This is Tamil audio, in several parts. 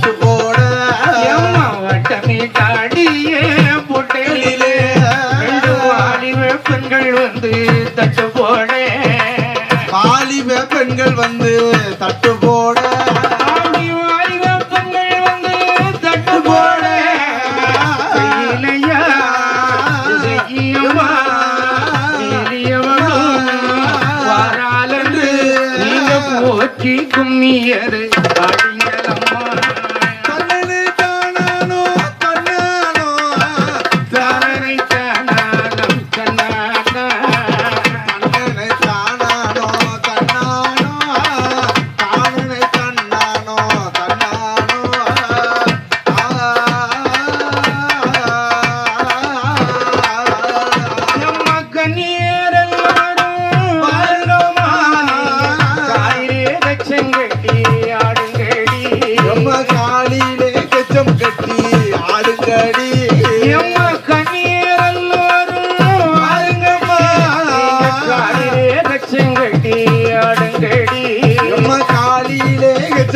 பாட்டு போட. வட்டமே காடியே புட்டையிலே வாலிப பெண்கள் வந்து தட்டு போட. வாலிப பெண்கள் வந்து தட்டு போட. வாராலன்று நீங்க போற்றி கும்மியரு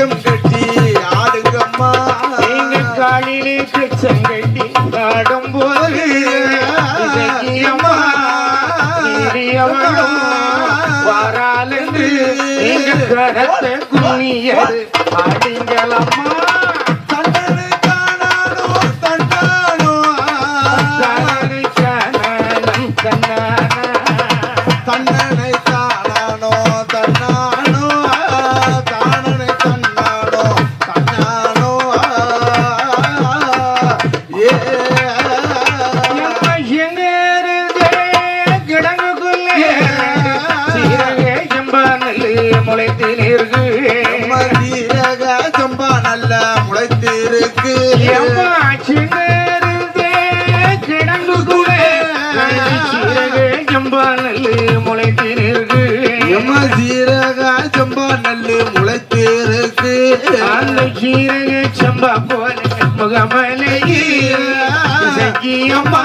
கச்சம் கட்டி ஆடுங்கம்மா நீங்க காலிலே கச்சங்கட்டி ஆடும்போது இசக்கியம்மா பெரியவளும் வாராலென்று நீங்க கரத்தை குனியது ஆடிங்களம்மா தன்னனை செம்பானல்லு முளைத்தினிருக்கு. மதீரக சம்பா நல்ல முளைத்திருக்கு எம்மா செங்கேருதே கிடங்குக்குள்ளே சீரக செம்பானல்லு முளைத்தினிருக்கு. எம்ம சீரக சம்பா நல்ல முளைத்திருக்கு அந்த சீரக செம்பா போல முகமலையில் இசக்கியம்மா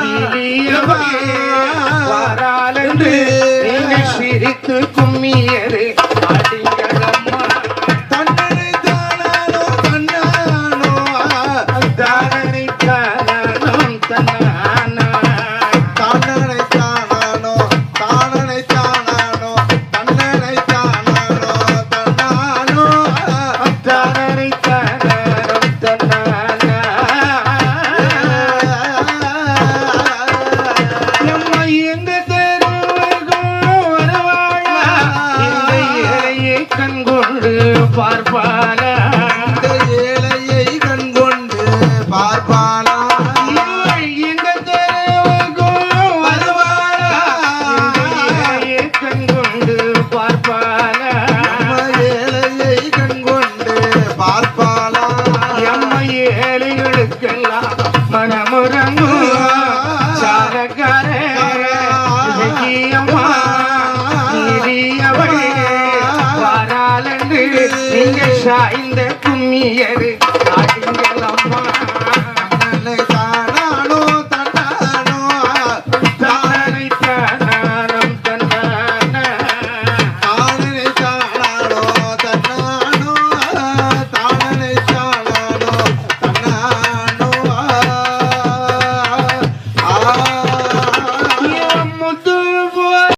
பெரியவா வாராலென்று சிரித்து கும்மியது. அடிங்களம்மா தன்னனை தானானோ தன்னானோ தானனை தானம் தன்னானா. தானனை தானானோ தானனை தானானோ தன்னனை தானானோ தன்னானோ. தானனை தன்னானா. ஏழைகளுக்கெல்லாம் மனமுறங்கும் சாரக்காரே இலக்கியம்மா நீதியவளே சாய்ந்த கும்மியரு.